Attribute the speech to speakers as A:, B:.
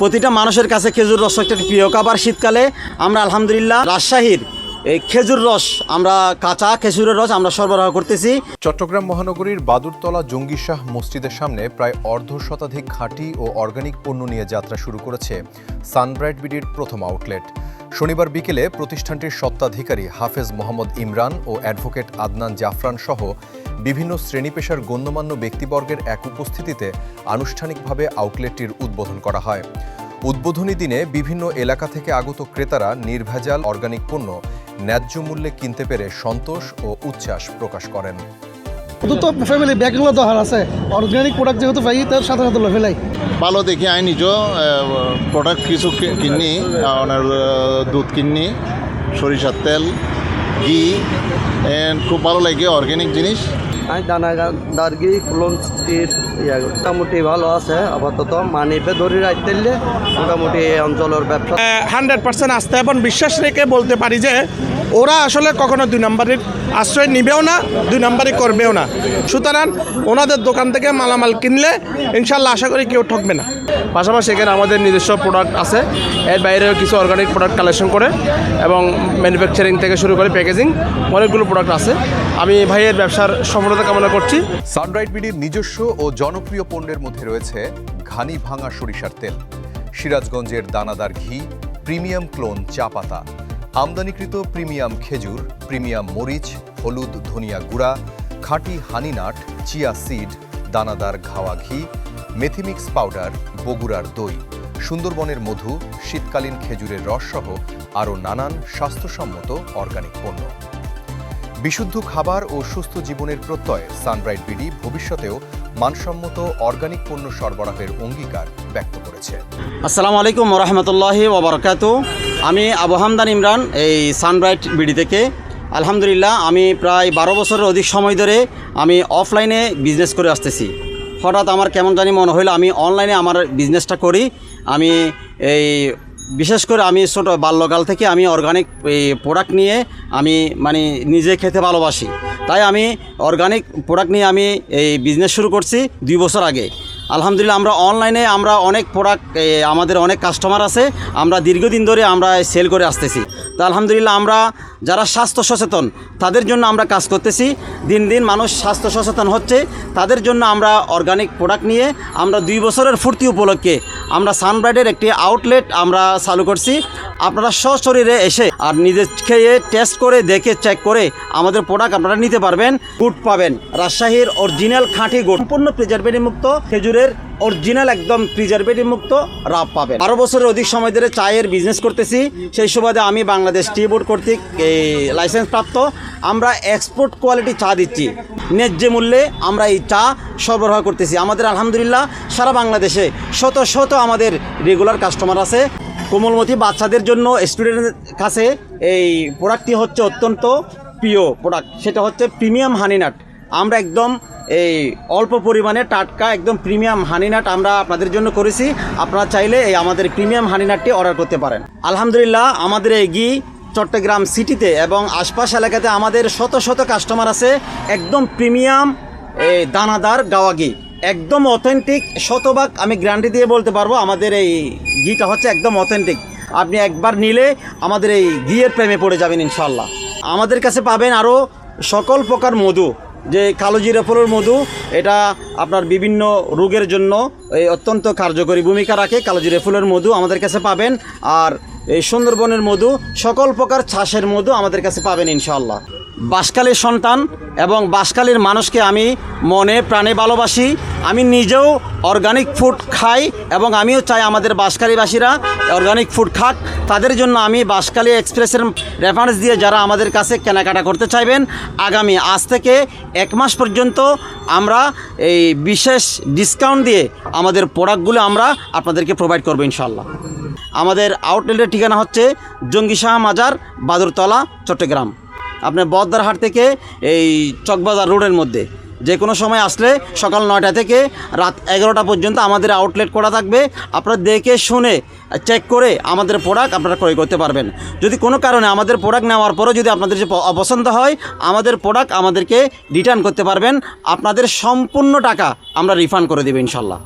A: প্রতিটা মানুষের কাছে খেজুর রস একটা প্রিয়। খাবার শীতকালে আমরা আলহামদুলিল্লাহ রাজশাহীর এই খেজুর রস, আমরা কাঁচা খেজুরের রস আমরা সরবরাহ করতেছি।
B: চট্টগ্রাম মহানগরীর বাদুরতলা জঙ্গিশাহ মসজিদের সামনে প্রায় অর্ধ শতাধিক খাঁটি ও অর্গানিক পণ্য নিয়ে যাত্রা শুরু করেছে সানব্রাইট বিডির প্রথম আউটলেট। শনিবার বিকেলে প্রতিষ্ঠানটির স্বত্বাধিকারী হাফেজ মোহাম্মদ ইমরান ও অ্যাডভোকেট আদনান জাফরান সহ বিভিন্ন শ্রেণি পেশার গণ্যমান্য ব্যক্তিবর্গের এক উপস্থিতিতে আনুষ্ঠানিকভাবে আউটলেটটির উদ্বোধন করা হয়। উদ্বোধনী দিনে বিভিন্ন এলাকা থেকে আগত ক্রেতারা নির্ভেজাল অর্গানিক পণ্য ন্যায্য মূল্যে কিনতে পেরে সন্তোষ ও উচ্ছ্বাস প্রকাশ করেন।
C: শুধু ফ্যামিলি ব্যাগগুলো তো হার আছে অর্গানিক প্রোডাক্ট যেহেতু পাই তার সাথে সাথে লো ফেলাই
D: ভালো দেখি আই নিজ প্রোডাক্ট কিছু কি- কিনি আপনার দুধ কিনি সরিষার তেল ঘি এন্ড খুব ভালো লাগে অর্গ্যানিক জিনিস।
E: আমি দানাদারগি ফুলন স্ট্রিট ইয়া মোটামুটি ভালো আছে, আপাতত। মানি মানিপে ধরে রাখতে মোটামুটি অঞ্চলের ব্যবসা
F: হান্ড্রেড পার্সেন্ট আসতে এবং বিশ্বাস রেখে বলতে পারি যে ওরা আসলে কখনো দুই নম্বরের আশ্রয় নিবেও না দুই নম্বরই করবেও না। সুতরাং ওনাদের দোকান থেকে মালামাল কিনলে ইনশাল্লাহ আশা করি কেউ ঠকবে না। পাশাপাশি এখানে আমাদের নিজস্ব প্রোডাক্ট আছে। এর বাইরেও কিছু অর্গানিক প্রোডাক্ট কালেকশন করে এবং ম্যানুফ্যাকচারিং থেকে শুরু করে প্যাকেজিং অনেকগুলো প্রোডাক্ট আছে। আমি ভাইয়ের ব্যবসার সফলতা কামনা করছি।
B: সানরাইট বিডির নিজস্ব ও জনপ্রিয় পণ্যের মধ্যে রয়েছে ঘানি ভাঙা সরিষার তেল সিরাজগঞ্জের দানাদার ঘি প্রিমিয়াম ক্লোন চা পাতা। আমদানিকৃত প্রিমিয়াম খেজুর, প্রিমিয়াম মরিচ, হলুদ ধনিয়া গুঁড়া, খাঁটি হানিনাট, চিয়া সিড, দানাদার ঘাওয়া ঘি, মেথিমিক্স পাউডার, বগুড়ার দই, সুন্দরবনের মধু, শীতকালীন খেজুরের রসসহ আরও নানান স্বাস্থ্যসম্মত অর্গানিক পণ্য। বিশুদ্ধ খাবার ও সুস্থ জীবনের প্রত্যয় সানব্রাইট বিডি ভবিষ্যতেও মানসম্মত অর্গানিক পণ্য সরবরাহের অঙ্গীকার ব্যক্ত করেছে।
A: আসসালামু আলাইকুম রহমতুল্লাহি ওবরাকাত আমি আবু হামদান ইমরান, এই সানব্রাইট বিডি থেকে। আলহামদুলিল্লাহ, আমি প্রায় বারো বছরের অধিক সময় ধরে আমি অফলাইনে বিজনেস করে আসতেছি। হঠাৎ আমার কেমন জানি মনে হইল, আমি অনলাইনে আমার বিজনেসটা করি। আমি এই বিশেষ করে আমি ছোটো বাল্যকাল থেকে আমি অর্গানিক প্রোডাক্ট নিয়ে আমি মানে নিজে খেতে ভালোবাসি। তাই আমি অর্গানিক প্রোডাক্ট নিয়ে আমি এই বিজনেস শুরু করছি দুই বছর আগে। আলহামদুলিল্লাহ আমরা অনলাইনে আমরা অনেক প্রোডাক্ট আমাদের অনেক কাস্টমার আছে, আমরা দীর্ঘদিন ধরে আমরা সেল করে আসতেছি। তো আলহামদুলিল্লাহ আমরা যারা স্বাস্থ্য সচেতন, তাদের জন্য আমরা কাজ করতেছি। দিন দিন মানুষ স্বাস্থ্য সচেতন হচ্ছে। তাদের জন্য আমরা অর্গানিক প্রোডাক্ট নিয়ে আমরা দুই বছরের ফুর্তি উপলক্ষে আমরা সানব্রাইডের একটি আউটলেট আমরা চালু করছি। আপনারা সশরীরে এসে আর নিজে খেয়ে টেস্ট করে দেখে চেক করে আমাদের প্রোডাক্ট আপনারা নিতে পারবেন। গুড পাবেন। রাজশাহীর অরিজিনাল খাঁটি গুড়। সম্পূর্ণ প্রিজারভেটিভ মুক্ত খেজুরের অরিজিনাল একদম প্রিজারভেটিভ মুক্ত রাব পাবেন। বারো বছরের অধিক সময় ধরে চায়ের বিজনেস করতেছি। সেই সুবাদে আমি বাংলাদেশ টি বোর্ড কর্তৃক এই লাইসেন্স প্রাপ্ত। আমরা এক্সপোর্ট কোয়ালিটি চা দিচ্ছি। ন্যায্য মূল্যে আমরা এই চা সরবরাহ করতেছি। আমাদের আলহামদুলিল্লাহ সারা বাংলাদেশে শত শত আমাদের রেগুলার কাস্টমার আছে। কোমলমতি বাচ্চাদের জন্য স্টুডেন্টের কাছে এই প্রোডাক্টটি হচ্ছে অত্যন্ত প্রিয় প্রোডাক্ট সেটা হচ্ছে প্রিমিয়াম হানিনাট আমরা একদম এই অল্প পরিমাণে টাটকা একদম প্রিমিয়াম হানিনাট আমরা আপনাদের জন্য করেছি। আপনারা চাইলে এই আমাদের প্রিমিয়াম হানিনাটটি অর্ডার করতে পারেন। আলহামদুলিল্লাহ, আমাদের এই ঘি চট্টগ্রাম সিটিতে এবং আশপাশ এলাকাতে আমাদের শত শত কাস্টমার আছে, একদম প্রিমিয়াম, এই দানাদার গাওয়া ঘি। একদম অথেন্টিক শতভাগ আমি গ্যারান্টি দিয়ে বলতে পারব, আমাদের এই ঘিটা হচ্ছে একদম অথেন্টিক আপনি একবার নিলে আমাদের এই ঘিয়ের প্রেমে পড়ে যাবেন ইনশাল্লাহ আমাদের কাছে পাবেন আরও সকল প্রকার মধু। যে কালো জিরা ফুলের মধু, এটা আপনার বিভিন্ন রোগের জন্য এই অত্যন্ত কার্যকরী ভূমিকা রাখে। কালো জিরা ফুলের মধু আমাদের কাছে পাবেন। আর এই সুন্দরবনের মধু, সকল প্রকার ছাসের মধু আমাদের কাছে পাবেন ইনশাল্লাহ বাসকালীর সন্তান এবং বাসকালীর মানুষকে আমি মনে প্রাণে ভালোবাসি। আমি নিজেও অর্গানিক ফুড খাই এবং আমিও চাই আমাদের বাসকালীবাসীরা অর্গানিক ফুড খাক। তাদের জন্য আমি বাসকালী এক্সপ্রেসের রেফারেন্স দিয়ে যারা আমাদের কাছে কেনাকাটা করতে চাইবেন, আগামী আজ থেকে এক মাস পর্যন্ত আমরা এই বিশেষ ডিসকাউন্ট দিয়ে আমাদের প্রোডাক্টগুলো আমরা আপনাদেরকে প্রোভাইড করব ইনশাল্লাহ আমাদের আউটলেটের ঠিকানা হচ্ছে জঙ্গিশাহ মাজার, বাদুরতলা, চট্টগ্রাম। আপনার বদ্দারহাট থেকে এই চকবাজার রোডের মধ্যে যে কোনো সময় আসলে সকাল নয়টা থেকে রাত এগারোটা পর্যন্ত আমাদের আউটলেট করা থাকবে। আপনারা দেখে শুনে চেক করে আমাদের প্রোডাক্ট আপনারা ক্রয় করতে পারবেন। যদি কোনো কারণে আমাদের প্রোডাক্ট নেওয়ার পরেও যদি আপনাদের যে অপছন্দ হয়, আমাদের প্রোডাক্ট আমাদেরকে রিটার্ন করতে পারবেন। আপনাদের সম্পূর্ণ টাকা আমরা রিফান্ড করে দেবো ইনশাল্লাহ।